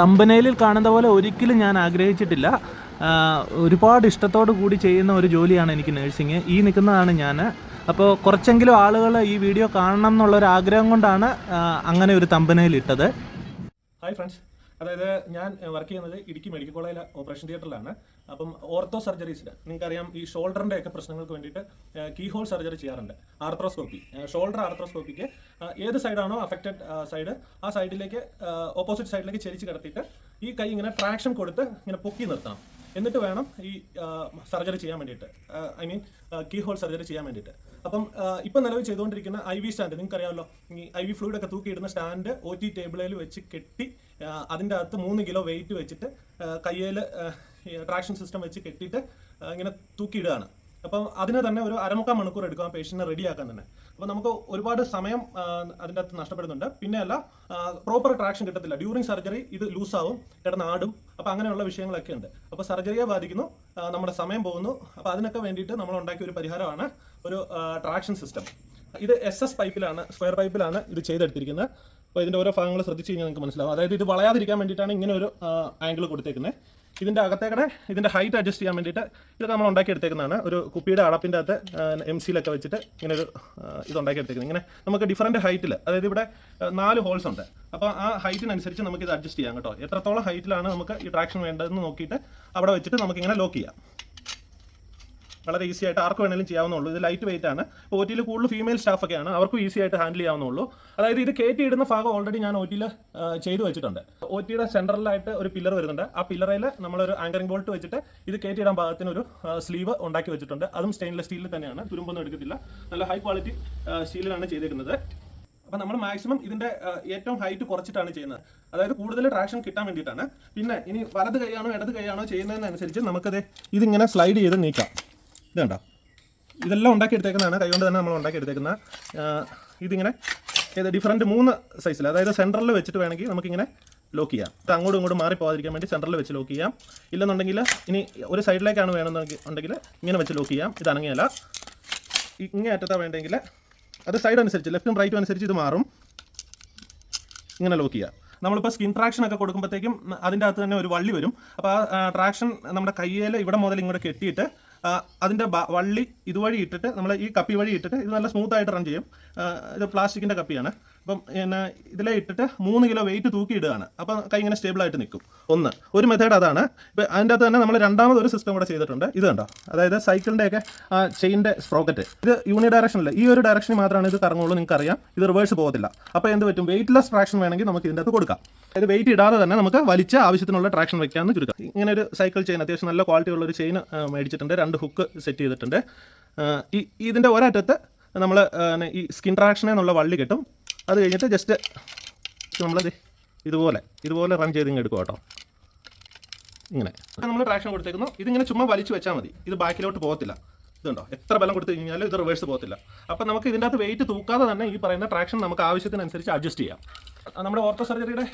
തമ്പനയിലിൽ കാണുന്ന പോലെ ഒരിക്കലും ഞാൻ ആഗ്രഹിച്ചിട്ടില്ല. ഒരുപാട് ഇഷ്ടത്തോടു കൂടി ചെയ്യുന്ന ഒരു ജോലിയാണ് എനിക്ക് നഴ്സിംഗ്. ഈ നിൽക്കുന്നതാണ് ഞാൻ. അപ്പോൾ കുറച്ചെങ്കിലും ആളുകൾ ഈ വീഡിയോ കാണണം എന്നുള്ള ഒരു ആഗ്രഹം കൊണ്ടാണ് അങ്ങനെ ഒരു തമ്പനയിൽ ഇട്ടത്. ഹായ് ഫ്രണ്ട്സ് അതായത് ഞാൻ വർക്ക് ചെയ്യുന്നത് ഇടുക്കി മെഡിക്കൽ കോളേജിലെ ഓപ്പറേഷൻ തിയേറ്ററിലാണ് അപ്പം ഓർത്തോ സർജറീസിൽ നിങ്ങൾക്കറിയാം ഈ ഷോൾഡറിന്റെ ഒക്കെ പ്രശ്നങ്ങൾക്ക് വേണ്ടിയിട്ട് കീ ഹോൾ സർജറി ചെയ്യാറുണ്ട്. ആർത്രോസ്കോപ്പി ഷോൾഡർ ആർത്രോസ്കോപ്പിക്ക് ഏത് സൈഡാണോ അഫക്റ്റഡ് സൈഡ് ആ സൈഡിലേക്ക് ഓപ്പോസിറ്റ് സൈഡിലേക്ക് ചരിച്ച് കിടത്തിയിട്ട് ഈ കൈ ഇങ്ങനെ ട്രാക്ഷൻ കൊടുത്ത് ഇങ്ങനെ പൊക്കി നിർത്തണം. എന്നിട്ട് വേണം ഈ സർജറി ചെയ്യാൻ വേണ്ടിയിട്ട്. I mean key hole surgery ചെയ്യാൻ വേണ്ടിയിട്ട്. അപ്പം ഇപ്പം നിലവിൽ ചെയ്തുകൊണ്ടിരിക്കുന്ന ഐ വി സ്റ്റാൻഡ് നിങ്ങൾക്ക് അറിയാമല്ലോ ഈ ഐ വി ഫ്ലൂയിഡ് ഒക്കെ തൂക്കിയിടുന്ന സ്റ്റാൻഡ് ഒ ടി ടേബിളിൽ വെച്ച് കെട്ടി അതിന്റെ അകത്ത് മൂന്ന് കിലോ വെയിറ്റ് വെച്ചിട്ട് കയ്യിൽ ട്രാക്ഷൻ സിസ്റ്റം വെച്ച് കെട്ടിയിട്ട് ഇങ്ങനെ തൂക്കിയിടുകയാണ്. അപ്പം അതിന് തന്നെ ഒരു അരമുക്കാൽ മണിക്കൂർ എടുക്കും ആ പേഷ്യന്റിനെ റെഡിയാക്കാൻ തന്നെ. അപ്പോൾ നമുക്ക് ഒരുപാട് സമയം അതിന്റെ അകത്ത് നഷ്ടപ്പെടുന്നുണ്ട്. പിന്നെ അല്ല പ്രോപ്പർ ട്രാക്ഷൻ കിട്ടത്തില്ല. ഡ്യൂറിങ് സർജറി ഇത് ലൂസാവും കിടന്ന് ആടും. അപ്പോൾ അങ്ങനെയുള്ള വിഷയങ്ങളൊക്കെ ഉണ്ട്. അപ്പോൾ സർജറിയെ ബാധിക്കുന്നു നമ്മുടെ സമയം പോകുന്നു. അപ്പോൾ അതിനൊക്കെ വേണ്ടിയിട്ട് നമ്മൾ ഉണ്ടാക്കിയ ഒരു പരിഹാരമാണ് ഒരു ട്രാക്ഷൻ സിസ്റ്റം ഇത് എസ് എസ് പൈപ്പിലാണ് സ്ക്വയർ പൈപ്പിലാണ് ഇത് ചെയ്തെടുത്തിരിക്കുന്നത്. അപ്പോൾ ഇതിന്റെ ഓരോ ഭാഗങ്ങൾ ശ്രദ്ധിച്ച് കഴിഞ്ഞാൽ നിങ്ങൾക്ക് മനസ്സിലാവും. അതായത് ഇത് വളയാതിരിക്കാൻ വേണ്ടിയിട്ടാണ് ഇങ്ങനെ ഒരു ആംഗിൾ കൊടുത്തേക്കുന്നത്. ഇതിന്റെ അകത്തേക്കടെ ഇതിന്റെ ഹൈറ്റ് അഡ്ജസ്റ്റ് ചെയ്യാൻ വേണ്ടിയിട്ട് ഇതൊക്കെ നമ്മൾ ഉണ്ടാക്കിയെടുത്തേക്കുന്നതാണ്. ഒരു കുപ്പിയുടെ അടപ്പിന്റെ അകത്ത് എം സിയിലൊക്കെ വെച്ചിട്ട് ഇങ്ങനെ ഒരു ഇത് ഉണ്ടാക്കിയെടുത്തേക്കുന്നത്. ഇങ്ങനെ നമുക്ക് ഡിഫറന്റ് ഹൈറ്റിൽ അതായത് ഇവിടെ നാല് ഹോൾസ് ഉണ്ട്. അപ്പോൾ ആ ഹൈറ്റിനനുസരിച്ച് നമുക്ക് ഇത് അഡ്ജസ്റ്റ് ചെയ്യാം കേട്ടോ. എത്രത്തോളം ഹൈറ്റിലാണ് നമുക്ക് ഈ ട്രാക്ഷൻ വേണ്ടതെന്ന് നോക്കിയിട്ട് അവിടെ വെച്ചിട്ട് നമുക്കിങ്ങനെ ലോക്ക് ചെയ്യാം. വളരെ ഈസി ആയിട്ട് ആർക്ക് വേണമെങ്കിലും ചെയ്യാവുന്നുള്ളൂ ഇത് ലൈറ്റ് വെയിറ്റ് ആണ് ഒ ടിയിൽ കൂടുതൽ ഫീമെയിൽ സ്റ്റാഫൊക്കെയാണ് അവർക്കും ഈസി ആയിട്ട് ഹാൻഡിൽ ചെയ്യാവുന്നുള്ളൂ അതായത് ഇത് കയറ്റി ഇടുന്ന ഭാഗം ഓൾറെഡി ഞാൻ ഒ ടിയിൽ ചെയ്തു വെച്ചിട്ടുണ്ട്. ഒ ടിയുടെ സെൻട്രലായിട്ട് ഒരു പില്ലർ വരുന്നുണ്ട്. ആ പില്ലറിൽ നമ്മളൊരു ആങ്കറിംഗ് ബോൾട്ട് വെച്ചിട്ട് ഇത് കയറ്റി ഇടാൻ ഭാഗത്തിന് ഒരു സ്ലീവ് ഉണ്ടാക്കി വെച്ചിട്ടുണ്ട്. അതും സ്റ്റെയിൻലെസ് സ്റ്റീലിൽ തന്നെയാണ്. തുരുമ്പൊന്നും എടുക്കത്തില്ല. നല്ല ഹൈ ക്വാളിറ്റി സ്റ്റീലിലാണ് ചെയ്തിരിക്കുന്നത് അപ്പം നമ്മൾ മാക്സിമം ഇതിന്റെ ഏറ്റവും ഹൈറ്റ് കുറച്ചിട്ടാണ് ചെയ്യുന്നത്. അതായത് കൂടുതൽ ട്രാക്ഷൻ കിട്ടാൻ വേണ്ടിയിട്ടാണ്. പിന്നെ ഇനി വലത് കൈയാണോ ഇടത് കൈയാണോ ചെയ്യുന്നതിനനുസരിച്ച് നമുക്കത് ഇതിങ്ങനെ സ്ലൈഡ് ചെയ്ത് നീക്കാം. ഇത് കണ്ടോ? ഇതെല്ലാം ഉണ്ടാക്കിയെടുത്തേക്കുന്നതാണ്. കൈകൊണ്ട് തന്നെ നമ്മൾ ഉണ്ടാക്കിയെടുത്തേക്കുന്ന ഇതിങ്ങനെ ഏത് ഡിഫറന്റ് മൂന്ന് സൈസിൽ അതായത് സെന്ററിൽ വെച്ചിട്ട് വേണമെങ്കിൽ നമുക്കിങ്ങനെ ലോക്ക് ചെയ്യാം. ഇത് അങ്ങോട്ടും ഇങ്ങോട്ടും മാറി പോകാതിരിക്കാൻ വേണ്ടി സെന്ററിൽ വെച്ച് ലോക്ക് ചെയ്യാം. ഇല്ലെന്നുണ്ടെങ്കിൽ ഇനി ഒരു സൈഡിലേക്കാണ് വേണമെന്നുണ്ടെങ്കിൽ ഉണ്ടെങ്കിൽ ഇങ്ങനെ വെച്ച് ലോക്ക് ചെയ്യാം. ഇത് അനങ്ങിയല്ല ഇങ്ങനെ ഇങ്ങേ അറ്റത്താ വേണ്ടെങ്കിൽ അത് സൈഡ് അനുസരിച്ച് ലെഫ്റ്റും റൈറ്റും അനുസരിച്ച് ഇത് മാറും. ഇങ്ങനെ ലോക്ക് ചെയ്യുക നമ്മളിപ്പോൾ സ്കിൻ ട്രാക്ഷൻ ഒക്കെ കൊടുക്കുമ്പോഴത്തേക്കും അതിന്റെ അകത്ത് തന്നെ ഒരു വള്ളി വരും. അപ്പോൾ ആ ട്രാക്ഷൻ നമ്മുടെ കയ്യിൽ ഇവിടെ മുതൽ ഇങ്ങോട്ട് കെട്ടിയിട്ട് അതിന്റെ വള്ളി ഇതുവഴി ഇട്ടിട്ട് നമ്മൾ ഈ കപ്പി വഴി ഇട്ടിട്ട് ഇത് നല്ല സ്മൂത്ത് ആയിട്ട് റൺ ചെയ്യും. ഇത് പ്ലാസ്റ്റിക്കിന്റെ കപ്പിയാണ്. അപ്പം പിന്നെ ഇതിലെ ഇട്ടിട്ട് മൂന്ന് കിലോ വെയിറ്റ് തൂക്കി ഇടുകയാണ് അപ്പം കൈ ഇങ്ങനെ സ്റ്റേബിൾ ആയിട്ട് നിൽക്കും. ഒന്ന് ഒരു മെത്തേഡ് അതാണ്. ഇപ്പം അതിന്റെ അകത്ത് തന്നെ നമ്മൾ രണ്ടാമത് ഒരു സിസ്റ്റം കൂടെ ചെയ്തിട്ടുണ്ട്. ഇത് കണ്ടോ? അതായത് സൈക്കിളിന്റെയൊക്കെ ആ ചെയിന്റെ സ്പ്രോക്കറ്റ് ഇത് യൂണി ഡയറക്ഷനിൽ ഈ ഒരു ഡയറക്ഷനിൽ മാത്രമാണ് ഇത് കറങ്ങുള്ളൂ നിങ്ങൾക്ക് അറിയാം ഇത് റിവേഴ്സ് പോകത്തില്ല. അപ്പോൾ എന്ത് പറ്റും? വെയിറ്റ്ലെസ് ട്രാക്ഷൻ വേണമെങ്കിൽ നമുക്ക് ഇതിന്റെ അകത്ത് കൊടുക്കാം. അതായത് വെയിറ്റ് ഇടാതെ തന്നെ നമുക്ക് വലിച്ച ആവശ്യത്തിനുള്ള ട്രാക്ഷൻ വെക്കാമെന്ന് ചുരുക്കാം. ഇങ്ങനെ ഒരു സൈക്കിൾ ചെയിൻ അത്യാവശ്യം നല്ല ക്വാളിറ്റി ഉള്ള ഒരു ചെയിൻ മേടിച്ചിട്ടുണ്ട്. രണ്ട് ഹുക്ക് സെറ്റ് ചെയ്തിട്ടുണ്ട്. ഈ ഇതിന്റെ ഒരറ്റത്ത് നമ്മൾ ഈ സ്കിൻ ട്രാക്ഷനെന്നുള്ള വള്ളി കിട്ടും. അത് കഴിഞ്ഞിട്ട് ജസ്റ്റ് നമ്മളത് ഇതുപോലെ ഇതുപോലെ റൺ ചെയ്ത് ഇങ്ങ് എടുക്കും കേട്ടോ ഇങ്ങനെ നമ്മൾ ട്രാക്ഷൻ കൊടുത്തേക്കുന്നു. ഇതിങ്ങനെ ചുമ്മാ വലിച്ചു വെച്ചാൽ മതി. ഇത് ബാക്കിലോട്ട് പോകത്തില്ല. ഇതുണ്ടോ? എത്ര ബലം കൊടുത്തു കഴിഞ്ഞാലും ഇത് റിവേഴ്സ് പോകത്തില്ല. അപ്പം നമുക്ക് ഇതിന്റെ അകത്ത് വെയിറ്റ് തൂക്കാതെ തന്നെ ഈ പറയുന്ന ട്രാക്ഷൻ നമുക്ക് ആവശ്യത്തിനനുസരിച്ച് അഡ്ജസ്റ്റ് ചെയ്യാം. നമ്മുടെ ortho സർജറിയുടെ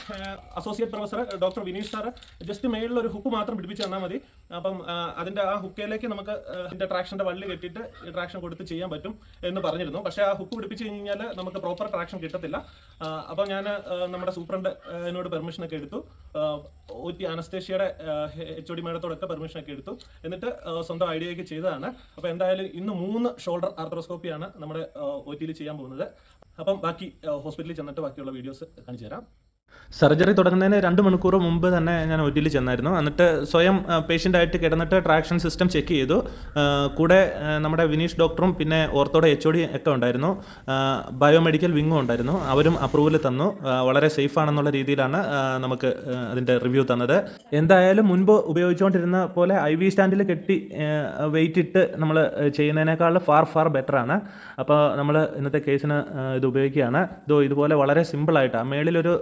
associate professor doctor Vineesh sir just മേളിൽ ഒരു ഹുക്ക് മാത്രം പിടിപ്പിച്ച് തന്നാൽ മതി. അപ്പം അതിന്റെ ആ ഹുക്കയിലേക്ക് നമുക്ക് ഇതിന്റെ ട്രാക്ഷന്റെ വള്ളി കെട്ടിയിട്ട് ട്രാക്ഷൻ കൊടുത്ത് ചെയ്യാൻ പറ്റും എന്ന് പറഞ്ഞിരുന്നു. പക്ഷേ ആ ഹുക്ക് പിടിപ്പിച്ച് കഴിഞ്ഞാൽ നമുക്ക് പ്രോപ്പർ ട്രാക്ഷൻ കിട്ടത്തില്ല. അപ്പോൾ ഞാൻ നമ്മുടെ സൂപ്രണ്ട് എന്നോട് പെർമിഷനൊക്കെ എടുത്തു. ഒ ടി അനസ്തേഷ്യയുടെ എച്ച് ഒ ഡി മേഡത്തോടൊക്കെ പെർമിഷൻ ഒക്കെ എടുത്തു. എന്നിട്ട് സ്വന്തം ഐഡിയയൊക്കെ ചെയ്തതാണ്. അപ്പോൾ എന്തായാലും ഇന്ന് മൂന്ന് ഷോൾഡർ ആർത്രോസ്കോപ്പിയാണ് നമ്മുടെ ഒ ടിയിൽ ചെയ്യാൻ പോകുന്നത്. അപ്പം ബാക്കി ഹോസ്പിറ്റലിൽ ചെന്നിട്ട് ബാക്കിയുള്ള വീഡിയോസ് കാണിച്ചു തരാം. സർജറി തുടങ്ങുന്നതിന് രണ്ട് മണിക്കൂർ മുമ്പ് തന്നെ ഞാൻ ഒ ടിയിൽ ചെന്നായിരുന്നു. എന്നിട്ട് സ്വയം പേഷ്യന്റ് ആയിട്ട് കിടന്നിട്ട് ട്രാക്ഷൻ സിസ്റ്റം ചെക്ക് ചെയ്തു. ആ, കൂടെ നമ്മുടെ വിനീഷ് ഡോക്ടറും പിന്നെ ഓർത്തോടെ എച്ച് ഒ ഡി ഒക്കെ ഉണ്ടായിരുന്നു. ബയോമെഡിക്കൽ വിങ്ങും ഉണ്ടായിരുന്നു. അവരും അപ്രൂവൽ തന്നു. വളരെ സേഫ് ആണെന്നുള്ള രീതിയിലാണ് നമുക്ക് ആ, അതിന്റെ റിവ്യൂ തന്നത്. എന്തായാലും മുൻപ് ഉപയോഗിച്ചുകൊണ്ടിരുന്ന പോലെ ഐ വി സ്റ്റാൻഡിൽ കെട്ടി വെയിറ്റ് ഇട്ട് നമ്മൾ ചെയ്യുന്നതിനേക്കാൾ ഫാർ ഫാർ ബെറ്റർ ആണ്. അപ്പോൾ നമ്മൾ ഇന്നത്തെ കേസിന് ആ, ഇത് ഉപയോഗിക്കുകയാണ്. ഇതോ ഇതുപോലെ വളരെ സിമ്പിളായിട്ട് മേളിലൊരു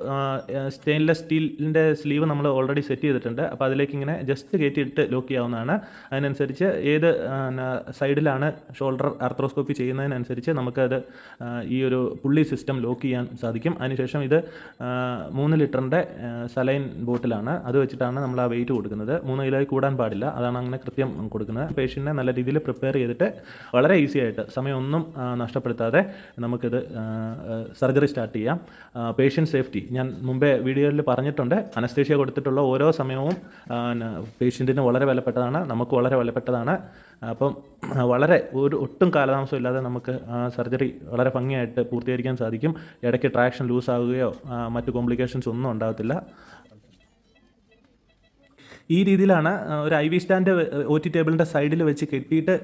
സ്റ്റെയിൻലെസ് സ്റ്റീലിന്റെ സ്ലീവ് നമ്മൾ ഓൾറെഡി സെറ്റ് ചെയ്തിട്ടുണ്ട്. അപ്പോൾ അതിലേക്ക് ഇങ്ങനെ ജസ്റ്റ് കയറ്റിയിട്ട് ലോക്ക് ചെയ്യാവുന്നതാണ്. അതിനനുസരിച്ച് ഏത് സൈഡിലാണ് ഷോൾഡർ ആർത്രോസ്കോപ്പി ചെയ്യുന്നതിനനുസരിച്ച് നമുക്കത് ഈ ഒരു പുള്ളി സിസ്റ്റം ലോക്ക് ചെയ്യാൻ സാധിക്കും. അതിനുശേഷം ഇത് മൂന്ന് ലിറ്ററിന്റെ സലൈൻ ബോട്ടിലാണ് അത് വെച്ചിട്ടാണ് നമ്മൾ ആ വെയിറ്റ് കൊടുക്കുന്നത്. മൂന്ന് കിലോയിൽ കൂടാൻ പാടില്ല. അതാണ് അങ്ങനെ കൃത്യം കൊടുക്കുന്നത്. പേഷ്യന്റിനെ നല്ല രീതിയിൽ പ്രിപ്പയർ ചെയ്തിട്ട് വളരെ ഈസി ആയിട്ട് സമയമൊന്നും നഷ്ടപ്പെടുത്താതെ നമുക്കിത് സർജറി സ്റ്റാർട്ട് ചെയ്യാം. പേഷ്യൻ സേഫ്റ്റി ഞാൻ മുമ്പേ വീഡിയോയിൽ പറഞ്ഞിട്ടുണ്ട്. അനസ്തേഷ്യ കൊടുത്തിട്ടുള്ള ഓരോ സമയവും പേഷ്യന്റിന് വളരെ വിലപ്പെട്ടതാണ് നമുക്ക് വളരെ വിലപ്പെട്ടതാണ്. അപ്പം വളരെ ഒരു ഒട്ടും കാലതാമസം ഇല്ലാതെ നമുക്ക് സർജറി വളരെ ഭംഗിയായിട്ട് പൂർത്തീകരിക്കാൻ സാധിക്കും. ഇടയ്ക്ക് ട്രാക്ഷൻ ലൂസ് ആവുകയോ മറ്റു കോംപ്ലിക്കേഷൻസ് ഒന്നും ഉണ്ടാകത്തില്ല. ഈ രീതിയിലാണ് ഒരു I V stand O T ടേബിളിന്റെ സൈഡിൽ വെച്ച് കെട്ടിയിട്ട്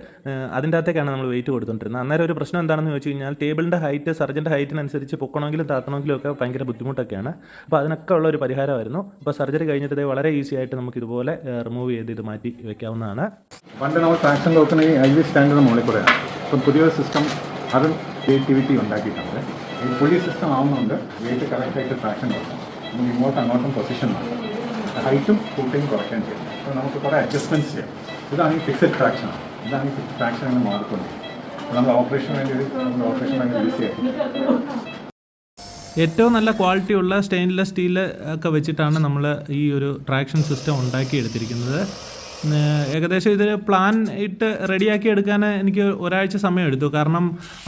അതിന്റെ അകത്തേക്കാണ് നമ്മൾ വെയിറ്റ് കൊടുത്തുകൊണ്ടിരുന്നത് അന്നേരം ഒരു പ്രശ്നം എന്താണെന്ന് ചോദിച്ചു കഴിഞ്ഞാൽ ടേബിളിന്റെ ഹൈറ്റ് സർജന്റെ ഹൈറ്റിനനുസരിച്ച് പൊക്കണമെങ്കിലും താത്തണമെങ്കിലും ഒക്കെ ഭയങ്കര ബുദ്ധിമുട്ടൊക്കെയാണ്. അപ്പോൾ അതിനൊക്കെ ഉള്ള ഒരു പരിഹാരമായിരുന്നു. അപ്പോൾ സർജറി കഴിഞ്ഞിട്ട് വളരെ ഈസി ആയിട്ട് നമുക്ക് ഇതുപോലെ റിമൂവ് ചെയ്ത് ഇത് മാറ്റി വെക്കാവുന്നതാണ്. പണ്ട് നമ്മൾ ട്രാക്ഷൻ നോക്കുന്ന ഈ ഐ വി സ്റ്റാൻഡിന് മുകളിൽ കൂടെയാണ് ഇപ്പം പുതിയൊരു സിസ്റ്റം അതും ക്രിയേറ്റിവിറ്റി ഉണ്ടാക്കിയിട്ടുണ്ട്. ഈ പുതിയ സിസ്റ്റം ആവുന്നുണ്ട് വെയിറ്റ് കറക്റ്റായിട്ട് ട്രാക്ഷൻ കൊടുക്കും നമുക്ക് ഇങ്ങോട്ടും അങ്ങോട്ടും പൊസിഷൻ മാറ്റാം ഹൈറ്റും കൂട്ടിയും കുറയ്ക്കാൻ ചെയ്യും അപ്പോൾ നമുക്ക് കുറേ അഡ്ജസ്റ്റ്മെന്റ്സ് ചെയ്യാം. ഇതാണ് ഈ ഫിക്സഡ് ട്രാക്ഷൻ ഇതാണ് ഈ ഫിക്സഡ് അങ്ങനെ എന്ന് മാറിക്കൊണ്ടിരിക്കും അപ്പോൾ നമ്മൾ ഓപ്പറേഷൻ വേണ്ടി നമ്മൾ വേണ്ടി യൂസ് ചെയ്യാം ഏറ്റവും നല്ല ക്വാളിറ്റി ഉള്ള സ്റ്റെയിൻലെസ് സ്റ്റീൽ ഒക്കെ വെച്ചിട്ടാണ് നമ്മൾ ഈ ഒരു ട്രാക്ഷൻ സിസ്റ്റം ഉണ്ടാക്കിയെടുത്തിരിക്കുന്നത്. ഏകദേശം ഇതിൽ പ്ലാൻ ഇട്ട് റെഡിയാക്കി എടുക്കാൻ എനിക്ക് ഒരാഴ്ച സമയം എടുത്തു കാരണം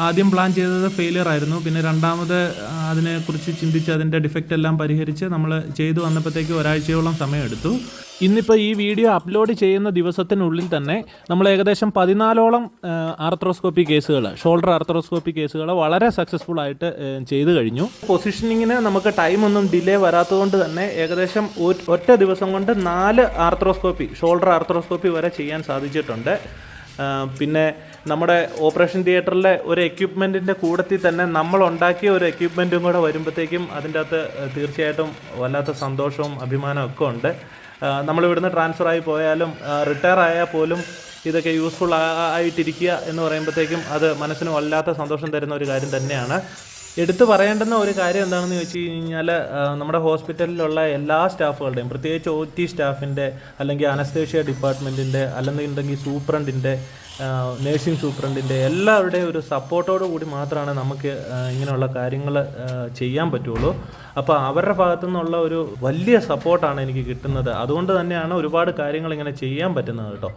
ആദ്യം പ്ലാൻ ചെയ്തത് ഫെയിലിയർ ആയിരുന്നു. പിന്നെ രണ്ടാമത് അതിനെക്കുറിച്ച് ചിന്തിച്ച് അതിന്റെ ഡിഫക്റ്റ് എല്ലാം പരിഹരിച്ച് നമ്മൾ ചെയ്തു വന്നപ്പോഴത്തേക്ക് ഒരാഴ്ചയോളം സമയമെടുത്തു. ഇന്നിപ്പോൾ ഈ വീഡിയോ അപ്ലോഡ് ചെയ്യുന്ന ദിവസത്തിനുള്ളിൽ തന്നെ നമ്മൾ ഏകദേശം പതിനാലോളം ആർത്രോസ്കോപ്പി കേസുകൾ ഷോൾഡർ ആർത്രോസ്കോപ്പി കേസുകൾ വളരെ സക്സസ്ഫുൾ ആയിട്ട് ചെയ്തു കഴിഞ്ഞു. പൊസിഷനിങ്ങിന് നമുക്ക് ടൈമൊന്നും ഡിലേ വരാത്തതുകൊണ്ട് തന്നെ ഏകദേശം ഒറ്റ ദിവസം കൊണ്ട് നാല് ആർത്രോസ്കോപ്പി ഷോൾഡർ ആർത്രോസ്കോപ്പി വരെ ചെയ്യാൻ സാധിച്ചിട്ടുണ്ട്. പിന്നെ നമ്മുടെ ഓപ്പറേഷൻ തിയേറ്ററിലെ ഒരു എക്യുപ്മെന്റിന്റെ കൂടത്തിൽ തന്നെ നമ്മൾ ഉണ്ടാക്കിയ ഒരു എക്യുപ്മെന്റും കൂടെ വരുമ്പോഴത്തേക്കും അതിന്റെ അകത്ത് തീർച്ചയായിട്ടും വല്ലാത്ത സന്തോഷവും അഭിമാനവും ഒക്കെ ഉണ്ട്. നമ്മളിവിടുന്ന് ട്രാൻസ്ഫർ ആയി പോയാലും റിട്ടയർ ആയാൽ പോലും ഇതൊക്കെ യൂസ്ഫുൾ ആയിട്ടിരിക്കുക എന്ന് പറയുമ്പോഴത്തേക്കും അത് മനസ്സിന് വല്ലാത്ത സന്തോഷം തരുന്ന ഒരു കാര്യം തന്നെയാണ്. എടുത്തു പറയേണ്ടുന്ന ഒരു കാര്യം എന്താണെന്ന് ചോദിച്ചു കഴിഞ്ഞാൽ നമ്മുടെ ഹോസ്പിറ്റലിലുള്ള എല്ലാ സ്റ്റാഫുകളുടെയും പ്രത്യേകിച്ച് ഒ ടി സ്റ്റാഫിന്റെ അല്ലെങ്കിൽ അനസ്തേഷ്യ ഡിപ്പാർട്ട്മെന്റിന്റെ അല്ലെന്നുണ്ടെങ്കിൽ സൂപ്രണ്ടിന്റെ നേഴ്സിംഗ് സൂപ്രണ്ടിന്റെ എല്ലാവരുടെയും ഒരു സപ്പോർട്ടോടു കൂടി മാത്രമാണ് നമുക്ക് ഇങ്ങനെയുള്ള കാര്യങ്ങൾ ചെയ്യാൻ പറ്റുള്ളൂ. അപ്പോൾ അവരുടെ ഭാഗത്തു നിന്നുള്ള ഒരു വലിയ സപ്പോർട്ടാണ് എനിക്ക് കിട്ടുന്നത്. അതുകൊണ്ട് തന്നെയാണ് ഒരുപാട് കാര്യങ്ങൾ ഇങ്ങനെ ചെയ്യാൻ പറ്റുന്നത് കേട്ടോ.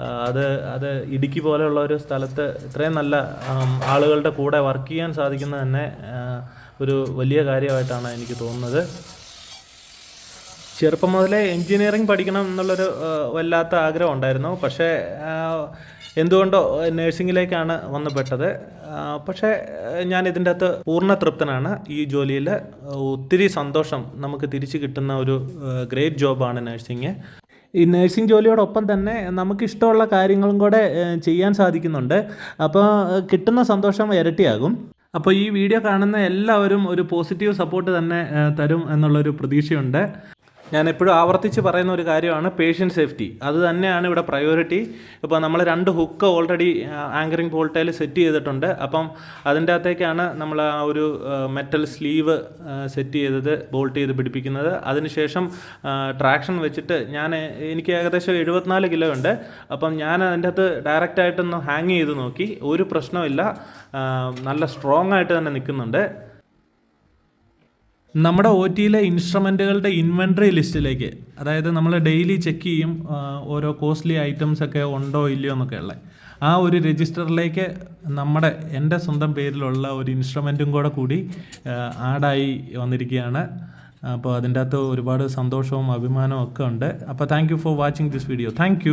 അത് അത് ഇടുക്കി പോലെയുള്ള ഒരു സ്ഥലത്ത് ഇത്രയും നല്ല ആളുകളുടെ കൂടെ വർക്ക് ചെയ്യാൻ സാധിക്കുന്നത് തന്നെ ഒരു വലിയ കാര്യമായിട്ടാണ് എനിക്ക് തോന്നുന്നത്. ചെറുപ്പം മുതലേ എൻജിനീയറിംഗ് പഠിക്കണം എന്നുള്ളൊരു വല്ലാത്ത ആഗ്രഹം ഉണ്ടായിരുന്നു. പക്ഷേ എന്തുകൊണ്ടോ നേഴ്സിങ്ങിലേക്കാണ് വന്നു പെട്ടത് പക്ഷേ ഞാൻ ഇതിന്റെ അകത്ത് പൂർണ തൃപ്തനാണ്. ഈ ജോലിയിൽ ഒത്തിരി സന്തോഷം നമുക്ക് തിരിച്ചു കിട്ടുന്ന ഒരു ഗ്രേറ്റ് ജോബാണ് നേഴ്സിങ് ഈ നഴ്സിംഗ് ജോലിയോടൊപ്പം തന്നെ നമുക്കിഷ്ടമുള്ള കാര്യങ്ങളും കൂടെ ചെയ്യാൻ സാധിക്കുന്നുണ്ട്. അപ്പോൾ കിട്ടുന്ന സന്തോഷം ഇരട്ടിയാകും. അപ്പോൾ ഈ വീഡിയോ കാണുന്ന എല്ലാവരും ഒരു പോസിറ്റീവ് സപ്പോർട്ട് തന്നെ തരും എന്നുള്ളൊരു പ്രതീക്ഷയുണ്ട്. ഞാൻ എപ്പോഴും ആവർത്തിച്ച് പറയുന്ന ഒരു കാര്യമാണ് പേഷ്യന്റ് സേഫ്റ്റി അത് തന്നെയാണ് ഇവിടെ പ്രയോറിറ്റി ഇപ്പോൾ നമ്മൾ രണ്ട് ഹുക്ക് ഓൾറെഡി ആങ്കറിംഗ് പോൾട്ടയിൽ സെറ്റ് ചെയ്തിട്ടുണ്ട്. അപ്പം അതിന്റെ അകത്തേക്കാണ് നമ്മൾ ആ ഒരു മെറ്റൽ സ്ലീവ് സെറ്റ് ചെയ്തത് ബോൾട്ട് ചെയ്ത് പിടിപ്പിക്കുന്നത്. അതിനുശേഷം ട്രാക്ഷൻ വെച്ചിട്ട് ഞാൻ എനിക്ക് ഏകദേശം എഴുപത്തിനാല് കിലോ ഉണ്ട്. അപ്പം ഞാൻ അതിന്റെ അകത്ത് ഡയറക്റ്റായിട്ടൊന്ന് ഹാങ് ചെയ്ത് നോക്കി. ഒരു പ്രശ്നമില്ല നല്ല സ്ട്രോങ് ആയിട്ട് തന്നെ നിൽക്കുന്നുണ്ട്. നമ്മുടെ ഒ ടിയിലെ ഇൻസ്ട്രുമെന്റുകളുടെ ഇൻവെൻട്രി ലിസ്റ്റിലേക്ക് അതായത് നമ്മൾ ഡെയിലി ചെക്ക് ചെയ്യും ഓരോ കോസ്റ്റ്ലി ഐറ്റംസ് ഒക്കെ ഉണ്ടോ ഇല്ലയോ എന്നൊക്കെ ഉള്ളത് ആ ഒരു രജിസ്റ്ററിലേക്ക് നമ്മുടെ എന്റെ സ്വന്തം പേരിലുള്ള ഒരു ഇൻസ്ട്രുമെന്റും കൂടെ കൂടി ആഡായി വന്നിരിക്കുകയാണ്. അപ്പോൾ അതിന്റെ അകത്ത് ഒരുപാട് സന്തോഷവും അഭിമാനവും ഒക്കെ ഉണ്ട്. അപ്പോൾ thank you for watching this video thank